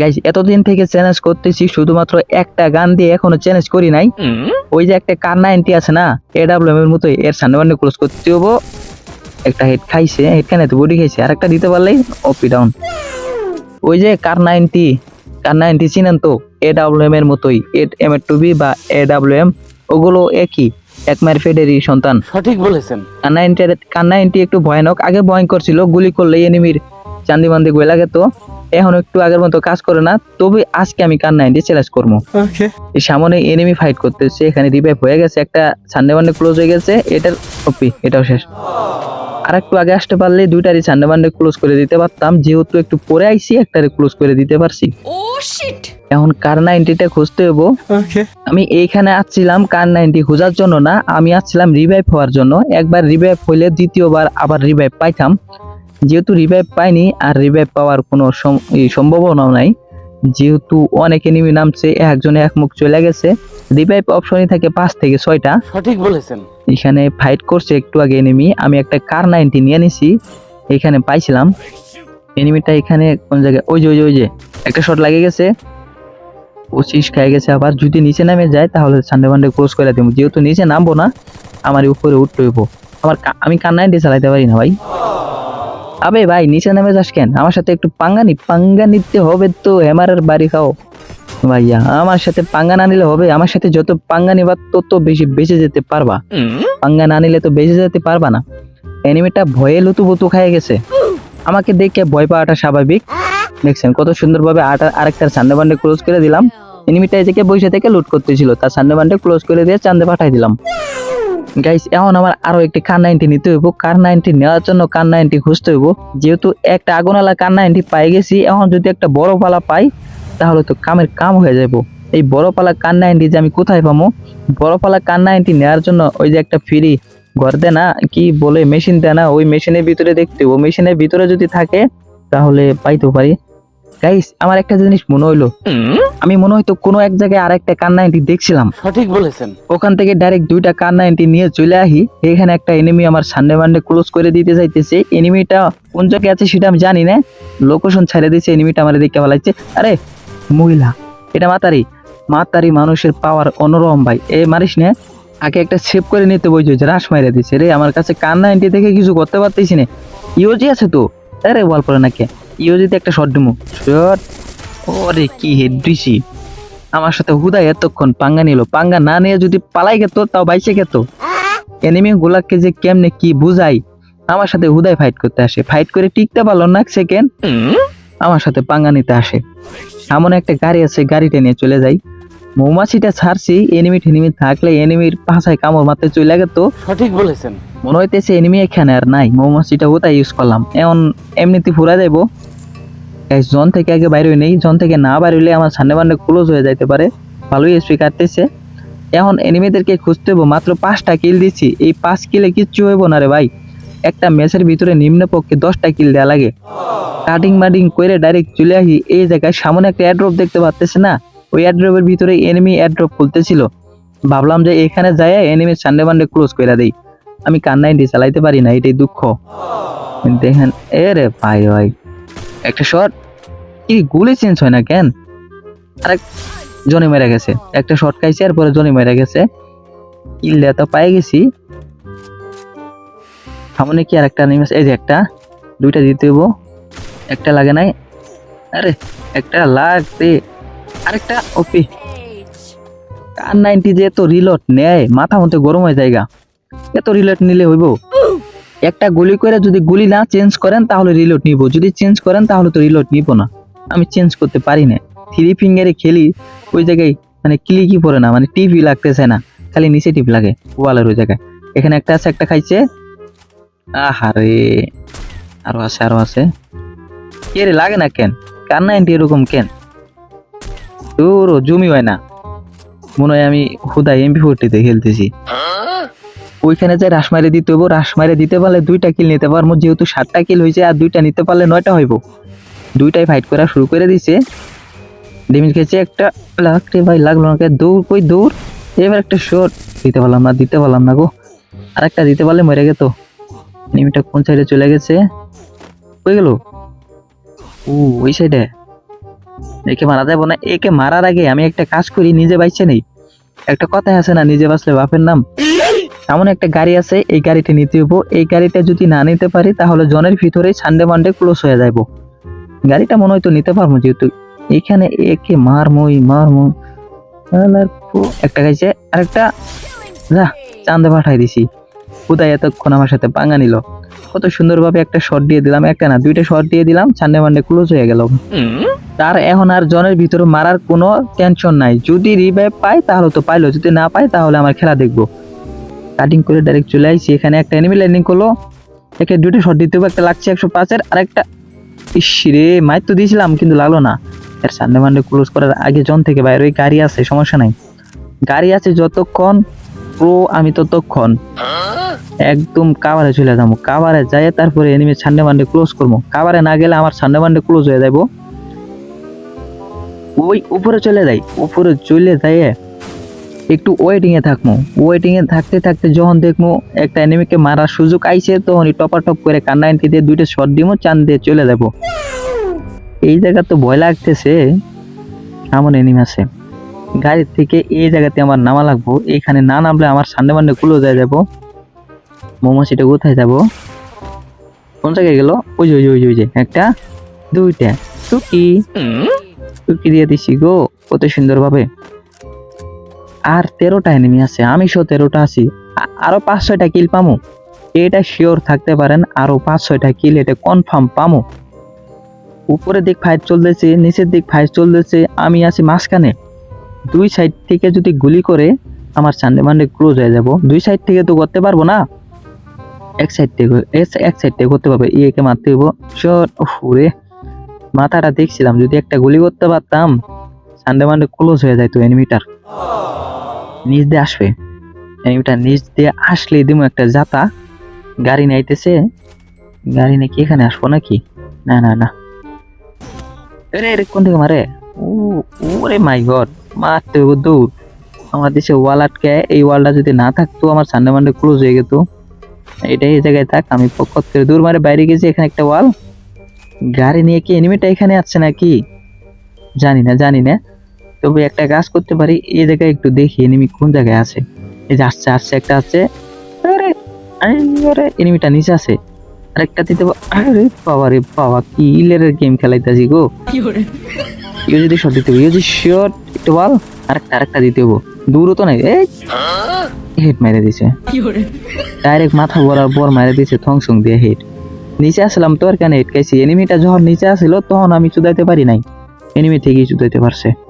Guys এতদিন থেকে challenge করতেছি শুধুমাত্র একটা গান দিয়ে এখনও চ্যালেঞ্জ করি নাই। ওই যে একটা কার নাইনটি আছে না এডাব্লিউএম এর মতো এর সামনে বান্ডে ক্লোজ করতে হব একটা হেড খাইছে হেড খানে তো বডি খাইছে আর একটা দিতে পারলেই অপি ডাউন ওই যে কার নাইনটি কার নাইনটি চিনেন তো এডাব্লিউএম এর মতোই এম এর টু বি বা এ এডাব্লিউএম ওগুলো একই এক মায়ের ফেডেরই সন্তান। সঠিক বলেছেন। কার নাইনটি কার নাইনটি একটু ভয়ানক আগে ভয়ঙ্কর ছিল গুলি করলে এনিমির চান্দি বান্দি গোয়ে লাগে তো। এখন একটু আগের মতো কাজ করে না তবে আজকে আমি কার নাইনটি চ্যালেঞ্জ করব। এই সামনে এনিমি ফাইট করতেছে এখানে রিভাইভ হয়ে গেছে একটা সানডে মানডে ক্লোজ হয়ে গেছে এটার কপি এটাও শেষ। আর একটু আগে আসতে পারলে দুইটারই সানডে মানডে ক্লোজ করে দিতে পারতাম যেহেতু একটু পরে আইছি একটারে ক্লোজ করে দিতে পারছি। Oh এখন কার নাইনটিটা খুঁজতে হব? আমি এইখানে আসছিলাম কার নাইনটি খোঁজার জন্য না আমি আসছিলাম রিভাইভ হওয়ার জন্য। একবার রিভাইভ হইলে দ্বিতীয়বার আবার রিভাইভ পাইতাম। যেহেতু রিভাইভ পাইনি আর রিভাইভ পাওয়ার কোনো সম- সম্ভাবনাও নাই যেহেতু অনেক এনিমি নামছে একজনে এক মুখ চলে গেছে রিভাইভ অপশনই থাকে পাঁচ থেকে ছয়টা। সঠিক বলেছেন। এখানে ফাইট করছে একটু আগে এনিমি আমি একটা কার নাইনটি নিয়ে নিছি এখানে পাইছিলাম। এনিমিটা এখানে কোন জায়গায়? ওই যে ওই যে ওই যে একটা শট লাগে গেছে। পঁচিশ খাই গেছে আবার যদি নিচে নামে যায় তাহলে সানডে মানডে ক্লোজ করে দেবো। যেহেতু নিচে নামবো না আমার উপরে উঠতে হইব। আমার আমি কার নাইনটি চালাইতে পারি না ভাই। আবে ভাই, নিচে নামে যাস কেন? আমার সাথে একটু পাঙ্গা নি পাঙ্গা নিতে হবে তো হেমারের বাড়ি খাও। ভাইয়া, আমার সাথে পাঙ্গা না নিলে হবে, আমার সাথে যত পাঙ্গা নিবা তত বেশি বেঁচে যেতে পারবা। পাঙ্গা না নিলে তো বেঁচে যেতে পারবা না। এনিমিটা ভয়ে লুতু বুতু খাই গেছে। আমাকে দেখে ভয় পাওয়াটা স্বাভাবিক। দেখছেন, কত সুন্দরভাবে আরেকটার সান্ডে বান্ডে ক্লোজ করে দিলাম। এনিমিটা এদিকে বসে থেকে লুট করতেছিল, তার সান্ডে বান্ডে ক্লোজ করে দিয়ে চান্দে পাঠাই দিলাম। গাইস এখন আমার আরও একটি কার নাইনটি নিতে হইব। কার নাইনটি নেওয়ার জন্য কার নাইনটি খুঁজতে হইব। যেহেতু একটা আগুনালা কার নাইনটি পাই গেছি, এখন যদি একটা বড় পালা পাই, তাহলে তো কামের কাম হয়ে যাব। এই বড় পালা কার নাইনটি যে আমি কোথায় পাবো? বড় পালা কার নাইনটি নেওয়ার জন্য ওই যে একটা ফ্রি ঘর দেয় না, কি বলে মেশিন দেয় না, ওই মেশিনের ভিতরে দেখতে ও মেশিনের ভিতরে যদি থাকে, তাহলে পাইতেও পারি। গাইস আমার একটা জিনিস মনে হইল। আমি মনে হয়তো কোনো এক জায়গায় আর একটা কার নাইনটি দেখছিলাম। সঠিক বলেছেন। ওখান থেকে ডাইরেক্ট দুইটা কার নাইনটি নিয়ে চলে আহি এখানে একটা এনিমি আমার সানডে মানডে ক্লোজ করে দিতে চাইতেছে। এনিমিটা কোন জায়গায় আছে সেটা আমি জানি না। লোকেশন ছেড়ে দিয়েছে এনিমিটা আমার ভালাইছে আরে মহিলা এটা মাতারি। মাতারি মানুষের পাওয়ার অনরম ভাই। এ মারিস না। আগে একটা সেভ করে নিতে বইছো যে রাস মাইরা দিছে। রে আমার কাছে কার নাইনটি থেকে কিছু করতে পারতেছি না। ইওজি আছে তো? আরে বল পরে নাকি। ইওজিতে একটা শট দিমু শট ওরে কি হেড দিছি আমার সাথে হুদা এতক্ষণ পাঙ্গা নিল। পাঙ্গা না নিয়ে যদি পালাই গেত তাও বাইসে গেত। এনিমি গুলাকে যে কেমনে কি বুঝাই। আমার সাথে হুদায় ফাইট করতে আসে। ফাইট করে টিকতে পারল না সেকেন্ড আমার সাথে পাঙ্গা নিতে আসে। এমন একটা গাড়ি আছে গাড়িটা নিয়ে চলে যাই। মৌমাছিটা ছাড়ছি এনিমি টেনিমি থাকলে এনিমির পাছায় কামড় মারতে চলে গেত সঠিক বলেছেন। মনে হইতেছে এনিমি এখানে আর নাই মৌমাছিটা ওটাই ইউজ করলাম? এখন এমনিতে ফুরা যাইবো জন থেকে আগে বাইরে নেই জন থেকে না বাইরে হইলে আমার সামনে বান্ডে ক্লোজ হয়ে যাইতে পারে। ভালোই এসপি কাটতেছে। এখন এনিমিদেরকে খুঁজতে হব মাত্র পাঁচটা কিল দিচ্ছি এই পাঁচ কিলে কিচ্ছু হইব না রে ভাই। একটা ম্যাচের ভিতরে নিম্ন পক্ষে দশটা কিল দেওয়া লাগে। কাটিং মাটিং করে ডাইরেক্ট চলে আসি এই জায়গায় সামনে একটা অ্যাড্রপ দেখতে পাচ্তেছে না? ওই অ্যাড্রপের ভিতরে এনিমি অ্যাড্রপ খুলতেছিল। ভাবলাম যে এখানে যায় এনিমি সানডে মানডে ক্লোজ করে দেই। আমি কান নাইনটি চালাইতে পারি না, এটাই দুঃখ। দেখেন এ রে ভাই ভাই। একটা শট কি গুলি চেঞ্জ হয় না কেন? আরেক জনি মেরে গেছে। একটা শট খাইছে, এরপরে জনি মেরে গেছে। কিল্লে তো পাই গেছি। সামনে কি আর একটা নিমেছে এই যে একটা। দুইটা দিতে একটা লাগে নাই। আরে, একটা লাগতে আরেকটা ওপি কার নাইনটি যে এত রিলোড নেয়, মাথা মধ্যে গরম হয়ে জায়গা এত রিলোড নিলে হইব। একটা গুলি করে যদি গুলি না চেঞ্জ করেন, তাহলে রিলোড নিব। যদি চেঞ্জ করেন, তাহলে তো রিলোড নিব না। আমি চেঞ্জ করতে পারি না। থ্রি ফিঙ্গারে খেলি, ওই জায়গায় মানে ক্লিকই পড়ে না মানে টিভি লাগতেছে না। খালি নিচে টিপ লাগে, ওয়ালের ওই জায়গায়। এখানে একটা আছে, একটা খাইছে। আহারে আরও আছে আরও আছে। কে রে, লাগে না কেন? কার নাইনটি এরকম কেন? তোর জমি হয় না। মনে হয় আমি হুদাই এমপি ফোরটিতে খেলতেছি। ওইখানে যে রাস মারে দিতে হব রাস মারে দিতে পারলে দুইটা কিল নিতে পারব। যেহেতু সাতটা কিল হয়েছে আর দুইটা নিতে পারলে নয়টা হইব। দুইটাই ফাইট করা শুরু করে দিছে। ডেমিজ খেয়েছে একটা। রে ভাই লাগল না দৌড়, কই দৌড়? এবার একটা শট দিতে পারলাম না, দিতে পারলাম না গো। আর একটা দিতে পারলে মরে গেত। নিমিটা কোন সাইডে চলে গেছে? কই গেল? ও, ওই সাইডে একে মারা যাব না, একে মারার আগে আমি একটা কাজ করি, নিজে বাইছে নেই। একটা কথাই আছে না, নিজে বাঁচলে বাপের নাম। এমন একটা গাড়ি আছে, এই গাড়িটা নিতে হইব। এই গাড়িটা যদি না নিতে পারি, তাহলে জনের ভিতরে সানডে মানডে ক্লোজ হয়ে যাইব। গাড়িটা মনে হয়তো নিতে পারব যেহেতু। এখানে একে মার মই মার মই একটা গাইছে, আরেকটা। যা, চান্দে পাঠাই দিছি। কোথায় এতক্ষণ আমার সাথে পাঙ্গা নিল। কত সুন্দরভাবে একটা শট দিয়ে দিলাম। একটা না, দুইটা শট দিয়ে দিলাম। সানডে মানডে ক্লোজ হয়ে গেল। তার এখন আর জনের ভিতরে মারার কোনো টেনশন নাই। যদি রিভাইভ পাই তাহলে তো পাইলো। যদি না পাই তাহলে আমার খেলা দেখব। কাটিং করে ডাইরেক্ট চলে আসছি। এখানে একটা এনিমি ল্যান্ডিং করল। একে দুটো শট দিতে হবে, একটা লাগছে একশো পাঁচের আর একটা ইস রে মাইর তো দিয়েছিলাম, কিন্তু লাগল না। এর সানডে মানডে ক্লোজ করার আগে জন থেকে বাইরে, ওই গাড়ি আছে, সমস্যা নাই। গাড়ি আছে যতক্ষণ প্রো আমি ততক্ষণ। একদম কাভারে চলে যাব। কাভারে যাই তারপরে এনিমি সানডে মানডে ক্লোজ করব। কাভারে না গেলে আমার সানডে মানডে ক্লোজ হয়ে যাব ওই উপরে চলে যাই উপরে চলে যাই। একটু ওয়েটিংয়ে থাকব ওয়েটিং এ থাকতে থাকতে যখন দেখব একটা এনিমিকে মারার সুযোগ আইছে তখনই টপা টপ করে কান্না এনটি দিয়ে দুইটা শট দিব চান দিয়ে চলে যাব। এই জায়গা তো ভয় লাগতেছে। এমন এনিমি আছে। গাড়ির থেকে এই জায়গাতে আমার নামা লাগবো। এখানে না নামলে আমার সামনে মান্ডে কুলো যায় যাব। মোমো সেটা কোথায় যাব? কোন জায়গায় গেল? ওই যে ওই যে ওই যে, একটা দুইটা টুকি দিয়ে দিছি গো? কত সুন্দর ভাবে আর তেরোটা এনিমি আছে, আমি সহ তেরোটা আছি। আ- আরও পাঁচ ছয়টা কিল পামু। এটা শিওর থাকতে পারেন, আরও পাঁচ ছয়টা কিল এটা কনফার্ম পামু। উপরের দিক ফাইট চলতেছে, নিচের দিক ফাইট চলতেছে, আমি আছি মাঝখানে। দুই সাইড থেকে যদি গুলি করে, আমার সানডে মানডে ক্লোজ হয়ে যাব। দুই সাইড থেকে তো করতে পারব না। এক সাইড থেকে এক সাইড থেকে করতে পারবে ইয়েকে মারতে হইব। শট ওরে মাথাটা দেখছিলাম, যদি একটা গুলি করতে পারতাম, সানডে মানডে ক্লোজ হয়ে যাইতো এনিমিটার নিচ দিয়ে আসবে। এনিমিটা নিচ দিয়ে আসলেই দিমু একটা জাতা গাড়ি নাইতেছে গাড়ি নাকি এখানে আসব নাকি? না না না। আরে আরে কোন থেকে মারে? ও, ওরে মাই গড মারতে হবে দৌড় আমার দেশে ওয়াল আটকে, এই ওয়ালটা যদি না থাকতো, আমার সানডে মানডে ক্লোজ হয়ে যেত। এটাই এই জায়গায় থাক, আমি পক্ষ থেকে দূর মারে বাইরে গেছি, এখানে একটা ওয়াল গাড়ি নিয়ে কি এনিমিটা এখানে আসছে নাকি? জানি না জানি না। তবে একটা কাজ করতে পারি এই জায়গায় একটু দেখি এনিমি কোন জায়গায় আছে। এই যে আসছে আসছে একটা আছে। আরে আরে এনিমিটা নিচে আছে। আরেকটা দিতে আরে বাবা রে বাবা কি ইলের গেম খেলাইতাছি গো। ইউ যদি শট দিতে হবে ইউ যদি শট একটু বল আরেকটা আরেকটা দিতে হব। দূরও তো নাই এই হেড মেরে দিছে। ডাইরেক্ট মাথা বরার পর মেরে দিছে থংসং দিয়ে হেড নিচে আসলাম তো আর কেন? এটকাইছি এনিমিটা যখন নিচে আসলো, তখন আমি চুদাইতে পারি নাই। এনিমি থেকেই চুদাইতে পারছে।